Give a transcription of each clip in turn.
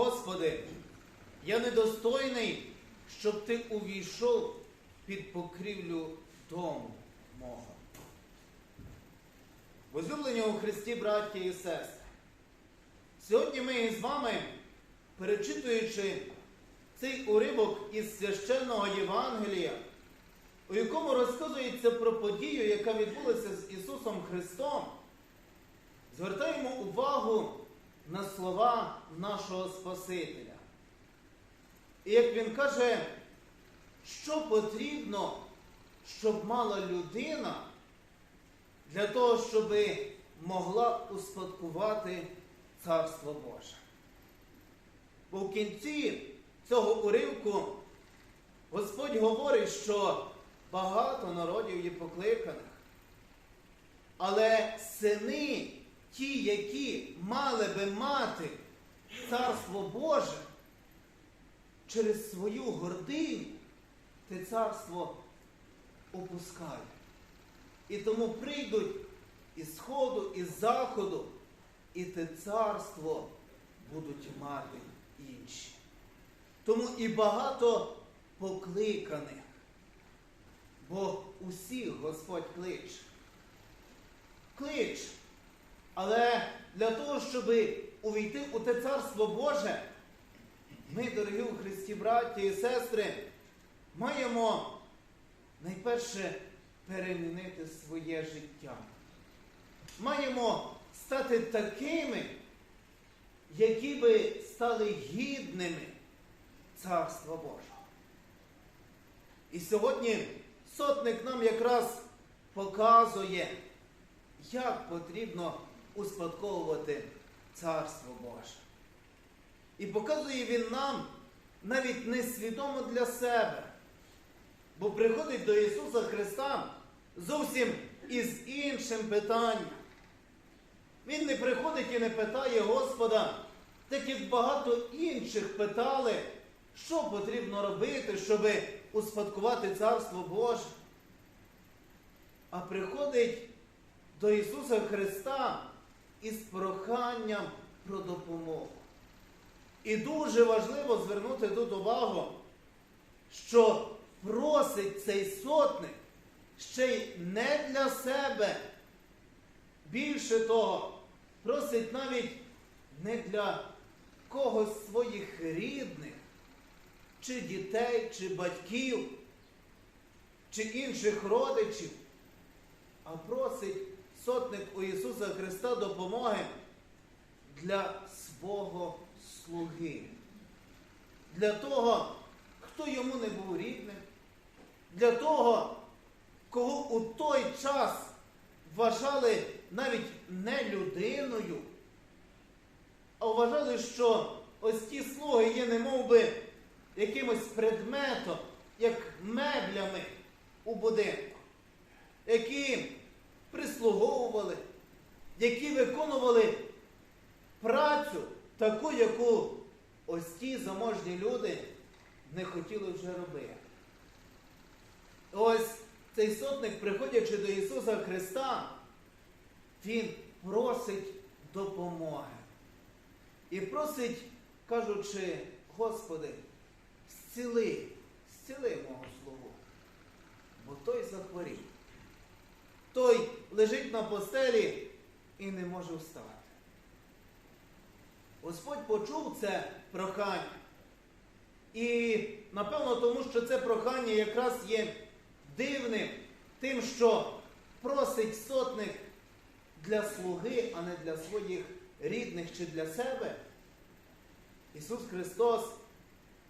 Господи, я недостойний, щоб ти увійшов під покрівлю дому мого. Возлюблені у Христі, браті і сестри, сьогодні ми із вами, перечитуючи цей уривок із священного Євангелія, у якому розказується про подію, яка відбулася з Ісусом Христом, звертаємо увагу на слова нашого Спасителя. І як він каже, що потрібно, щоб мала людина для того, щоб могла успадкувати Царство Боже. Бо в кінці цього уривку Господь говорить, що багато народів є покликаних. Але сини, ті, які мали би мати Царство Боже, через свою гординю те царство опускають. І тому прийдуть із сходу, із заходу, і те царство будуть мати інші. Тому і багато покликаних, бо усіх Господь кличе. Клич. Але для того, щоб увійти у те царство Боже, ми, дорогі у Христі, браті і сестри, маємо найперше перемінити своє життя. Маємо стати такими, які би стали гідними Царства Божого. І сьогодні сотник нам якраз показує, як потрібно успадковувати Царство Боже. І показує він нам навіть несвідомо для себе, бо приходить до Ісуса Христа зовсім із іншим питанням. Він не приходить і не питає Господа, так як багато інших питали, що потрібно робити, щоб успадкувати Царство Боже. А приходить до Ісуса Христа із проханням про допомогу. І дуже важливо звернути тут увагу, що просить цей сотник ще й не для себе. Більше того, просить навіть не для когось своїх рідних, чи дітей, чи батьків, чи інших родичів, а просить сотник у Ісуса Христа допомоги для свого слуги. Для того, хто йому не був рідним, для того, кого у той час вважали навіть не людиною, а вважали, що ось ті слуги є немов би якимось предметом, як меблями у будинку, які прислуговували, які виконували працю таку, яку ось ті заможні люди не хотіли вже робити. Ось цей сотник, приходячи до Ісуса Христа, Він просить допомоги. І просить, кажучи, Господи, зціли, зціли мого слугу, бо той захворів. Той лежить на постелі і не може встати. Господь почув це прохання. І, напевно, тому що це прохання якраз є дивним, тим, що просить сотник для слуги, а не для своїх рідних чи для себе. Ісус Христос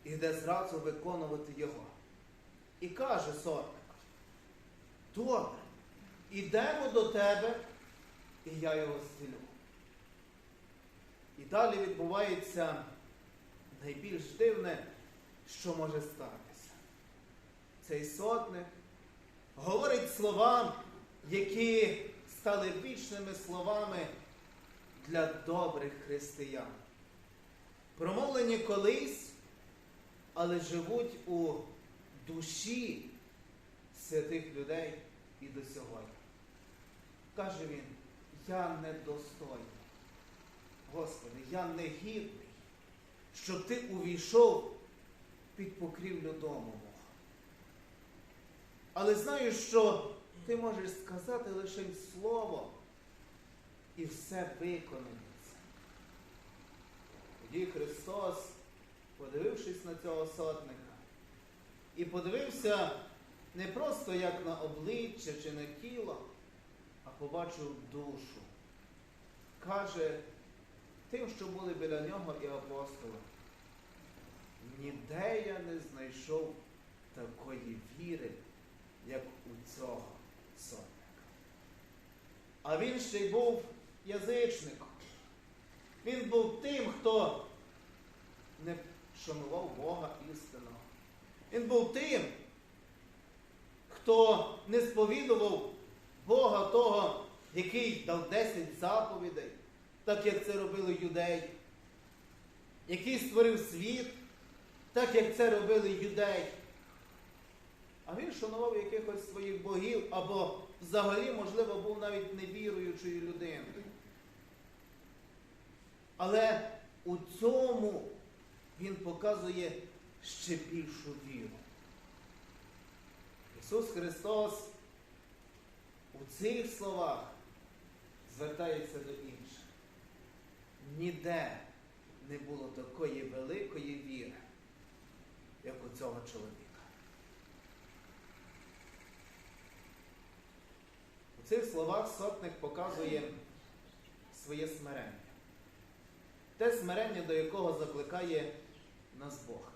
іде зразу виконувати Його. І каже сотник, добре, ідемо до тебе, і я його зцілю. І далі відбувається найбільш дивне, що може статися. Цей сотник говорить слова, які стали вічними словами для добрих християн. Промовлені колись, але живуть у душі святих людей і до сьогодні. Каже він, я недостойний. Господи, я негідний, щоб ти увійшов під покрівлю дому. Але знаю, що ти можеш сказати лише слово, і все виконається. Тоді Христос, подивившись на цього сотника, і подивився не просто як на обличчя чи на тіло, побачив душу. Каже тим, що були біля нього і апостоли. Ніде я не знайшов такої віри, як у цього сотника. А він ще й був язичником. Він був тим, хто не шанував Бога істинного. Він був тим, хто не сповідував Бога того, який дав 10 заповідей, так як це робили юдеї, який створив світ, так як це робили юдеї. А він шанував якихось своїх богів або взагалі, можливо, був навіть невіруючою людиною. Але у цьому він показує ще більшу віру. Ісус Христос у цих словах звертається до інших. Ніде не було такої великої віри, як у цього чоловіка. У цих словах сотник показує своє смирення. Те смирення, до якого закликає нас Бог.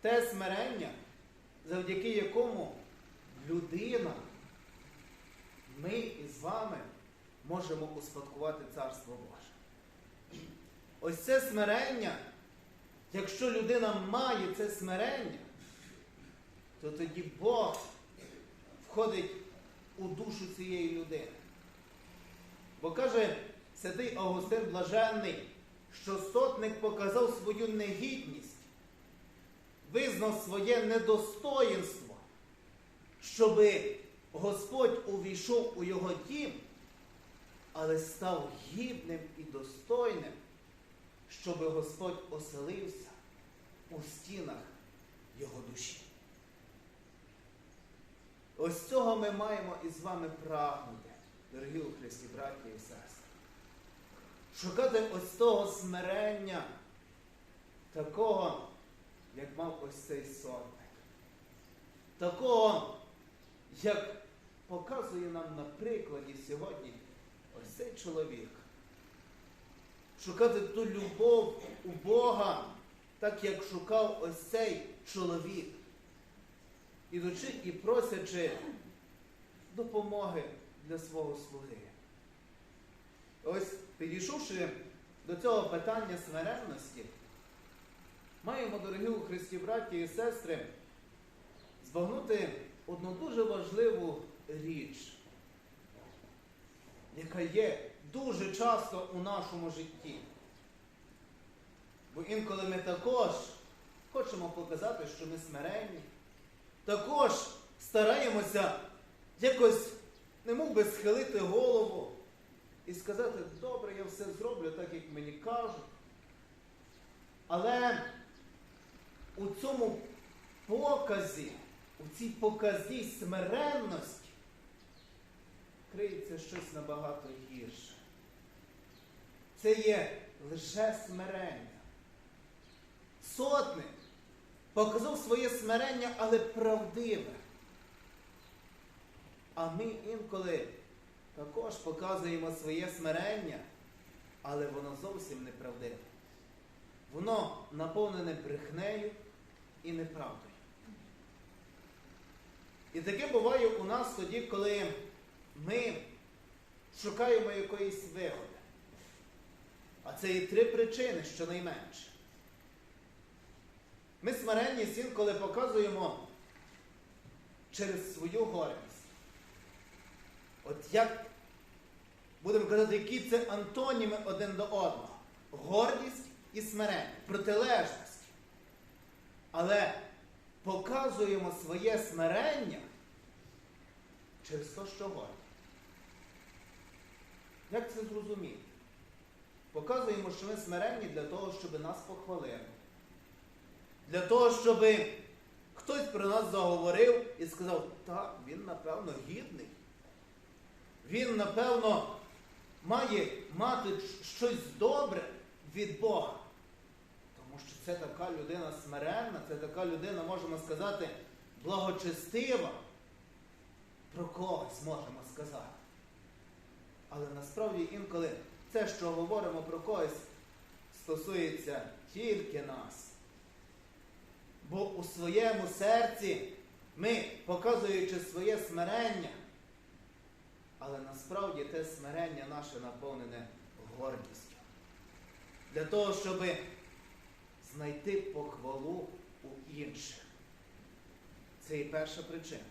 Те смирення, завдяки якому людина, ми із вами можемо успадкувати Царство Боже. Ось це смирення, якщо людина має це смирення, то тоді Бог входить у душу цієї людини. Бо каже святий Августин Блаженний, що сотник показав свою негідність, визнав своє недостоїнство, щоби Господь увійшов у його дім, але став гідним і достойним, щоби Господь оселився у стінах його душі. Ось цього ми маємо із вами прагнути, дорогі у Христі, браті і сестри. Шукати ось того смирення, такого, як мав ось цей сотник. Такого, як показує нам на прикладі сьогодні ось цей чоловік. Шукати ту любов у Бога, так як шукав ось цей чоловік ідучи і просячи допомоги для свого слуги. Ось підійшовши до цього питання смиренності, маємо, дорогі у Христі браті і сестри, збагнути одну дуже важливу річ, яка є дуже часто у нашому житті. Бо інколи ми також хочемо показати, що ми смиренні також стараємося якось не мов би схилити голову і сказати, добре, я все зроблю так, як мені кажуть. Але у цьому показі, у цій показі смиренності криється щось набагато гірше. Це є лише смирення. Сотник показав своє смирення, але правдиве. А ми інколи також показуємо своє смирення, але воно зовсім неправдиве. Воно наповнене брехнею і неправдою. І таке буває у нас тоді, коли ми шукаємо якоїсь вигоди. А це є три причини, щонайменше. Ми смиренність інколи показуємо через свою гордість. От як будемо казати, які це антоніми один до одного. Гордість і смирення, протилежності. Але показуємо своє смирення через те, що горді. Як це зрозуміти? показуємо, що ми смиренні для того, щоб нас похвалили. Для того, щоб хтось про нас заговорив і сказав, так, він, напевно, гідний. Він, напевно, має мати щось добре від Бога. Що це така людина смиренна, це така людина, можемо сказати, благочестива. Про когось можемо сказати. Але насправді інколи це, що говоримо про когось, стосується тільки нас. Бо у своєму серці ми, показуючи своє смирення, але насправді те смирення наше наповнене гордістю. Для того, щоб знайти похвалу у інших. Це і перша причина.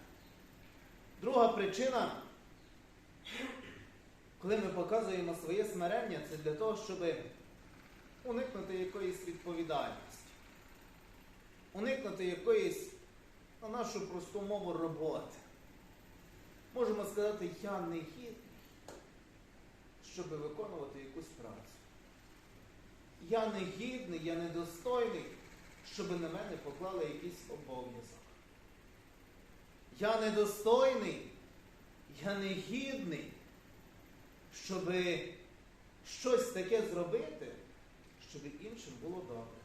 Друга причина, коли ми показуємо своє смирення, це для того, щоб уникнути якоїсь відповідальності, уникнути якоїсь, на нашу просту мову, роботи. Можемо сказати, я не гідний, щоб виконувати якусь працю. Я не гідний, я недостойний, щоб на мене поклали якийсь обов'язок. Я недостойний, я не гідний, щоб щось таке зробити, щоб іншим було добре.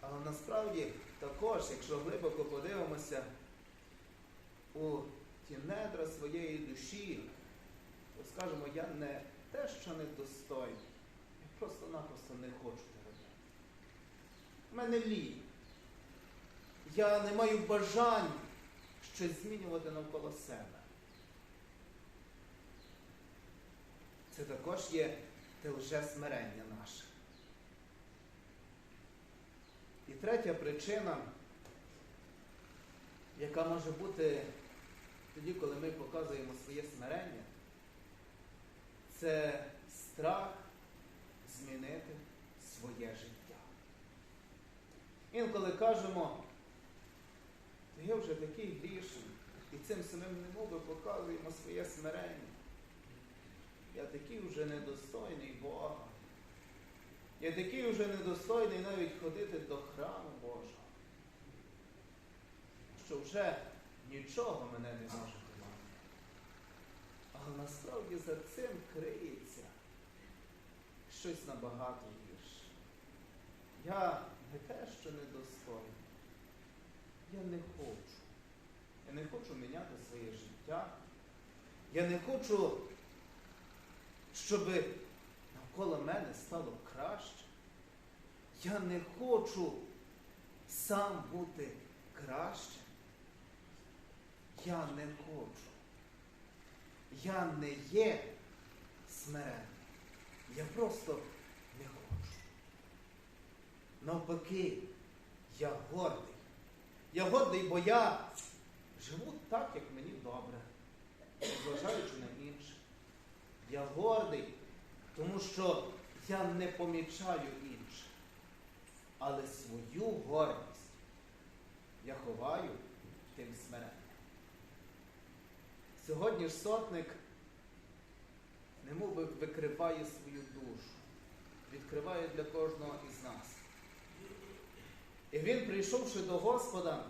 Але насправді також, якщо глибоко подивимося у ті недра своєї душі, то скажемо, я не те, що недостойний, просто-напросто не хочу робити. У мене лінь. Я не маю бажання щось змінювати навколо себе. Це також є те лже смирення наше. І третя причина, яка може бути тоді, коли ми показуємо своє смирення, це страх змінити своє життя. Інколи кажемо, то я вже такий грішний, і цим самим немови показуємо своє смирення. Я такий вже недостойний Бога. Я такий вже недостойний навіть ходити до храму Божого. Що вже нічого мене не може тримати. Але насправді за цим криється щось набагато гірше. Я не те, що недостойний. Я не хочу. Я не хочу міняти своє життя. Я не хочу, щоб навколо мене стало краще. Я не хочу сам бути краще. Я не хочу. Я не є смиренний. Я просто не хочу. Навпаки, я гордий. Я гордий, бо я живу так, як мені добре, зважаючи на інших. Я гордий, тому що я не помічаю інших. Але свою гордість я ховаю тим смиренням. Сьогодні ж сотник немов викриває свою душу, відкриває для кожного із нас. І він, прийшовши до Господа,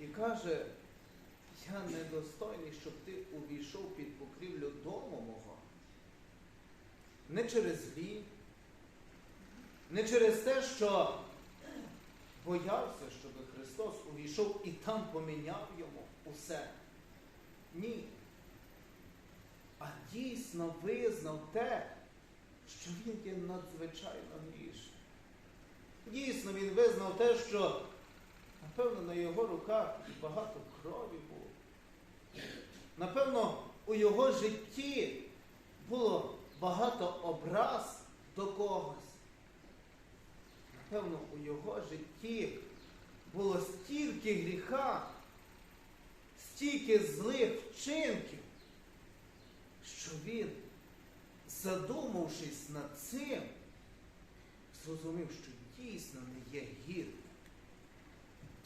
і каже, я недостойний, щоб ти увійшов під покрівлю дому мого. Не через лінь, не через те, що боявся, щоб Христос увійшов і там поміняв йому усе. Ні. Дійсно визнав те, що він є надзвичайно грішний. Дійсно, він визнав те, що, напевно, на його руках і багато крові було. Напевно, у його житті було багато образ до когось. Напевно, у його житті було стільки гріха, стільки злих вчинків, що він, задумавшись над цим, зрозумів, що дійсно не є гідним.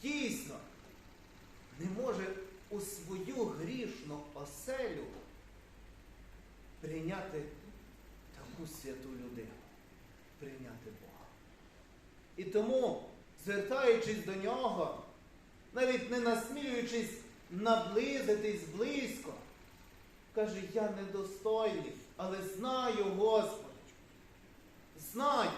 Дійсно, не може у свою грішну оселю прийняти таку святу людину прийняти Бога. І тому, звертаючись до нього, навіть не насмілюючись наблизитись близько, каже, я недостойний, але знаю, Господи. Знаю.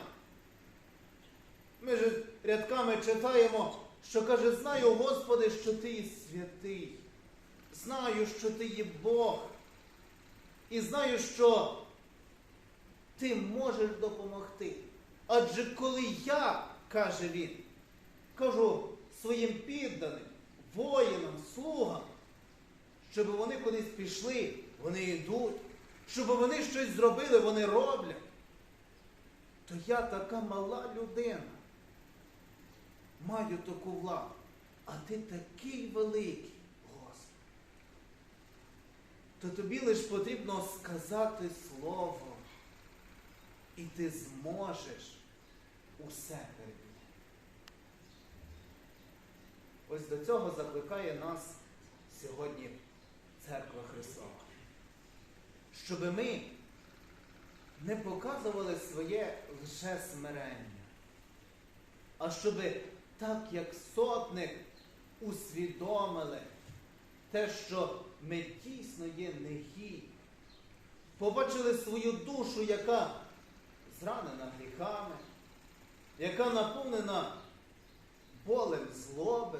Ми ж рядками читаємо, що каже, знаю, Господи, що Ти є святий. Знаю, що Ти є Бог. І знаю, що Ти можеш допомогти. Адже коли я, каже він, кажу своїм підданим, воїнам, слугам, щоб вони кудись пішли, вони йдуть, щоб вони щось зробили, вони роблять, то я така мала людина. Маю таку владу, а ти такий великий, Господи. То тобі лише потрібно сказати слово, і ти зможеш усе перемінити. Ось до цього закликає нас сьогодні Церква Христова. Щоб ми не показували своє лише смирення, а щоб так як сотник усвідомили те, що ми дійсно є негідні, побачили свою душу, яка зранена гріхами, яка наповнена болем злоби.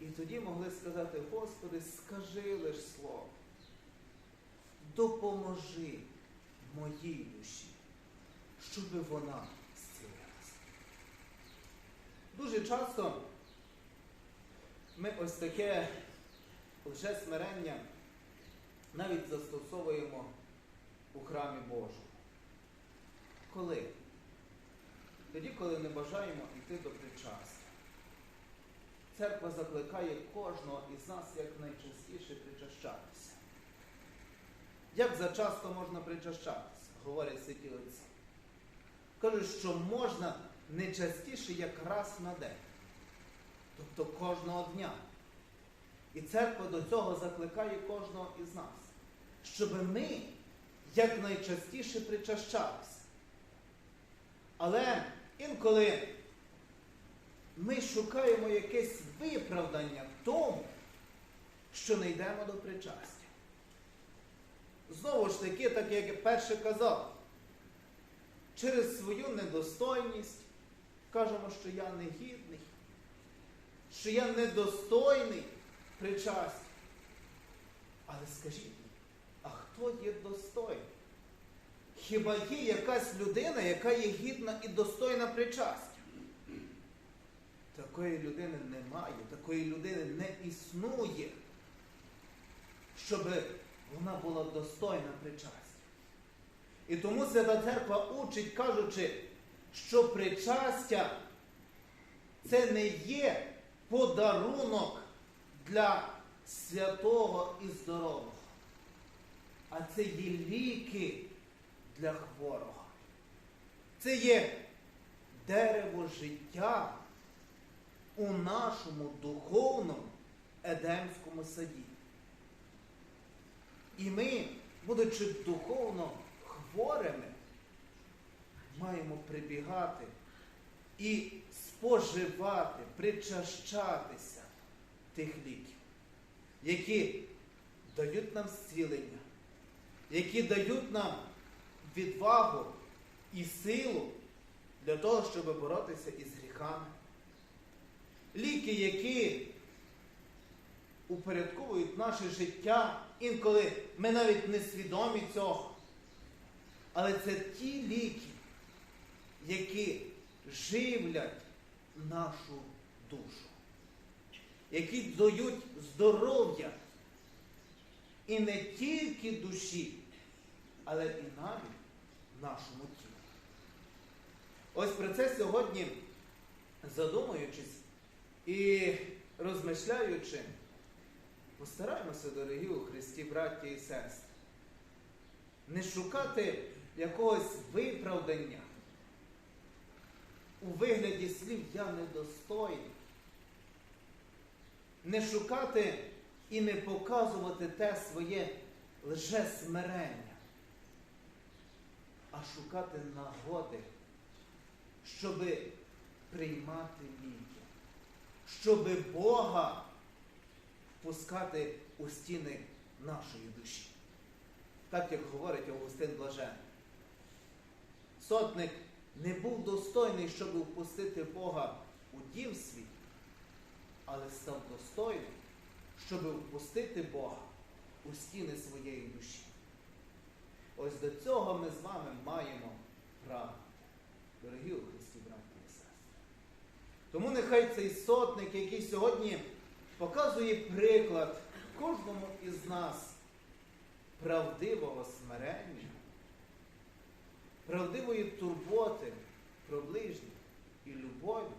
І тоді могли сказати, Господи, скажи лиш слово, допоможи моїй душі, щоб вона зцілилася. Дуже часто ми ось таке лжесмирення навіть застосовуємо у храмі Божому. Коли? Тоді, коли не бажаємо йти до причастя. Церква закликає кожного із нас якнайчастіше причащатися. Як зачасто можна причащатися, говорять святі отці. Кажуть, що можна не частіше, як раз на день. Тобто кожного дня. І церква до цього закликає кожного із нас, щоб ми якнайчастіше причащалися. Але інколи ми шукаємо якесь виправдання в тому, що не йдемо до причастя. Знову ж таки, так як я перше казав, через свою недостойність кажемо, що я негідний, що я недостойний причастя. Але скажіть, а хто є достойний? Хіба є якась людина, яка є гідна і достойна причастя? Такої людини немає, такої людини не існує, щоб вона була достойна причастя. І тому Свята Церква учить, кажучи, що причастя це не є подарунок для святого і здорового, а це є ліки для хворого. Це є дерево життя у нашому духовному Едемському саді. І ми, будучи духовно хворими, маємо прибігати і споживати, причащатися тих ліків, які дають нам зцілення, які дають нам відвагу і силу для того, щоб боротися із гріхами. Ліки, які упорядковують наше життя, інколи ми навіть не свідомі цього. Але це ті ліки, які живлять нашу душу, які дають здоров'я і не тільки душі, але і навіть нашому тілу. Ось про це сьогодні, задумуючись і розмишляючи, постараємося, дорогі у Христі, браті і сестри, не шукати якогось виправдання у вигляді слів я недостойний. Не шукати і не показувати те своє лжесмирення. а шукати нагоди, щоб приймати ліки, щоб Бога впускати у стіни нашої душі. Так як говорить Августин Блажен. Сотник не був достойний, щоб впустити Бога у дім свій, але став достойним, щоб впустити Бога у стіни своєї душі. Ось до цього ми з вами маємо право, дорогі у Христі, браті і сестри. Тому нехай цей сотник, який сьогодні показує приклад кожному із нас правдивого смирення, правдивої турботи про ближніх і любові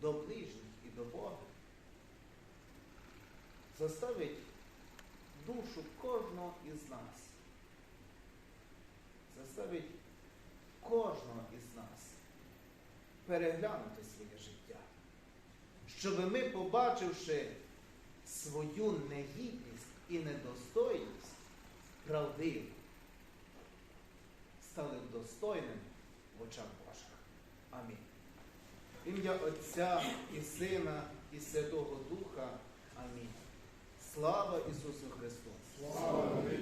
до ближніх і до Бога, заставить душу кожного із нас, заставить кожного із нас переглянути своє життя, щоб ми, побачивши свою негідність і недостойність, правдиво, стали достойним в очах Божих. Амінь. Ім'я Отця і Сина, і Святого Духа. Амінь. Слава Ісусу Христу! Слава тобі,